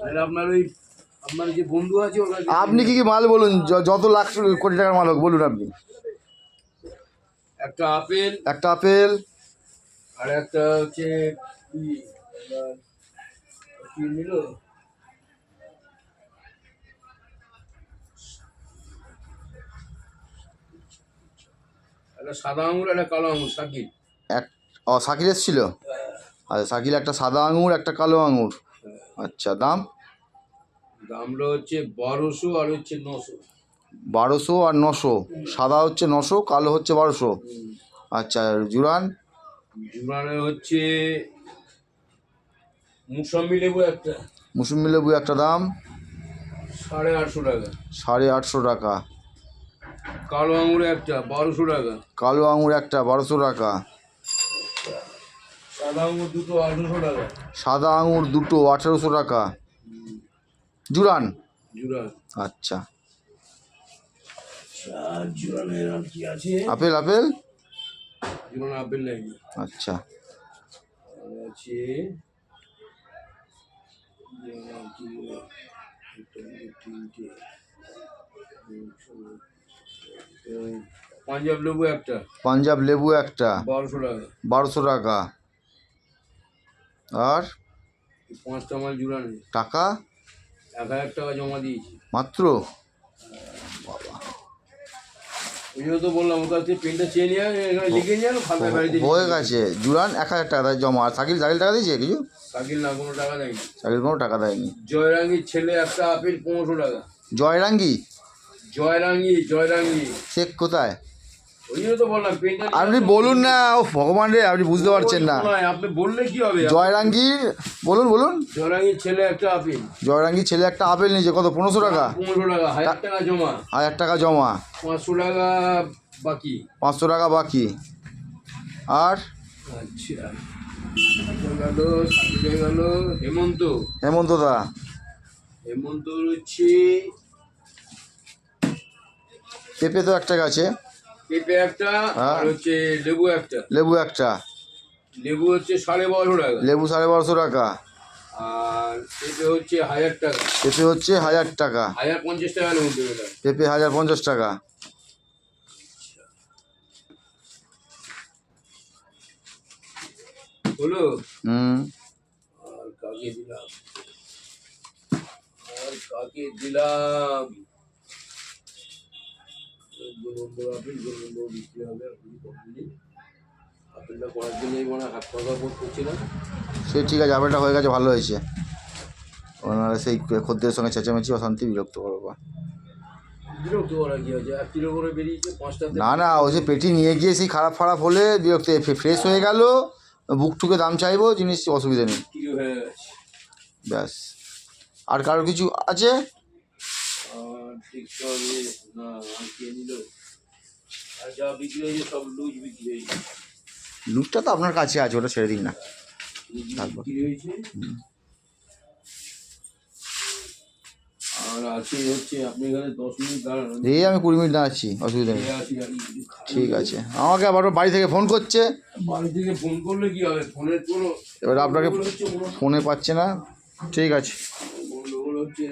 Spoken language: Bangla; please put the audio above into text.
তাহলে আপনার ওই আপনার যে বন্ধু আছে আপনি কি কি মাল বলুন? যত লাখ কোটি টাকার মাল হোক বলুন আপনি। একটা আপেল একটা আপেল। আর একটা হচ্ছে কি নিল? একটা সাদা আঙুর একটা কালো আঙুর সাকিব এক ও সাকিল এসেছিল? আচ্ছা সাকিল একটা সাদা আঙুর একটা কালো আঙুর। আচ্ছা দাম? দামটা হচ্ছে বারোশো আর হচ্ছে নশো। বারোশো আর নশো। সাদা হচ্ছে নশো কালো হচ্ছে বারোশো। আচ্ছা জুরান? জুড়ানো হচ্ছে মুসাম্বি লেবু একটা। মুসম্বি লেবু একটা দাম? সাড়ে আটশো টাকা। সাড়ে আটশো টাকা। কালো আঙুর একটা বারোশো টাকা। কালো আঙুর একটা বারোশো টাকা। সাদা আঙুর দুটো আঠেরোশো টাকা। জুরান? আচ্ছা। Apple apple? আপেল আচ্ছা। পাঞ্জাব লেবু একটা। পাঞ্জাব লেবু একটা। বারোশো টাকা। বারোশো টাকা। আর? পাঁচটা মাল জুড়ানো টাকা? এক হাজার টাকা জমা দিয়েছি। মাত্র? ওই জন্য তো বললাম ওর কাছ পেনটা চেয়ে নিয়ে এখানে লিখে নিয়ে আনো খাতা বাড়িতে হয়ে গেছে। জুরান এক হাজার টাকা দেয় জমা। আর সাকিল সাকিল টাকা দিয়েছে কিছু? সাকিল না কোনো টাকা দেয়নি। সাকিল কোনো টাকা দেয়নি। জয়রাঙ্গির ছেলে একটা আপেল পনেরোশো টাকা। জয়রাঙ্গি? জয়রাঙ্গি জয়রাঙ্গি। শেখ কোথায়? আপনি বলুন না ও ভগবান রে আপনি বুঝতে পারছেন না। আপনি বললে কি হবে? জয়রাঙ্গির বলুন বলুন। জয়রাঙ্গির ছেলে একটা আপেল। জয়রাঙ্গির ছেলে একটা আপেল নিয়েছে কত পনেরোশো টাকা? পনেরোশো টাকা হাজার টাকা জমা। হাজার টাকা জমা। পাঁচশো টাকা বাকি। পাঁচশো টাকা বাকি। আর? আচ্ছা। গেল হেমন্ত। হেমন্ত দা। হেমন্ত হচ্ছে পেঁপে তো একটা গাছে। পেঁপে একটা হ্যাঁ। আর হচ্ছে লেবু একটা। লেবু একটা। লেবু হচ্ছে সাড়ে বারোশো টাকা। লেবু সাড়ে বারোশো টাকা। আর পেঁপে হচ্ছে হাজার টাকা। পেঁপে হচ্ছে হাজার টাকা। হাজার পঞ্চাশ টাকার মধ্যে পেঁপে হাজার পঞ্চাশ টাকা। হলো? হুম। আর কাকে দিলাম? আর কাকে দিলাম? দু আপেল দু নম্বর বিক্রি হবে আপনি কমপ্লিট আপেলটা করার জন্যই মানে হাত পাকা বোধ করছিলাম। সে ঠিক আছে আপেলটা হয়ে গেছে ভালো হয়েছে। ওনারা সেই খদ্দের সঙ্গে চেঁচামেচি অশান্তি বিরক্ত করব বিরক্ত করা কি আছে? এক কিলো করে বেরিয়েছে পাঁচটা না না ওই যে পেটি নিয়ে গিয়ে সেই খারাপ খারাপ হলে বিরক্ত ফ্রেশ হয়ে গেল বুক ঠুকে দাম চাইব জিনিস অসুবিধা নেই। ব্যাস। আর কারও কিছু আছে? দেখতে হবে না আর কে নিল আর যা বিক্রি হয়েছে সব লুজ বিক্রি হয়েছে। লুকটা তো আপনার কাছে আছে ওটা ছেড়ে দিন না। তারপর? বিক্রি হয়েছে। আর আছে হচ্ছে আপনি এখানে দশ মিনিট দাঁড়ান। এই আমি কুড়ি মিনিট দাঁড়াচ্ছি অসুবিধা নেই। ঠিক আছে। আমাকে আবার বাড়ি থেকে ফোন করছে। বাড়ি থেকে ফোন করলে কি হবে? ফোনের কোনো এবার আপনাকে ফোনে পাচ্ছে না। ঠিক আছে। হচ্ছে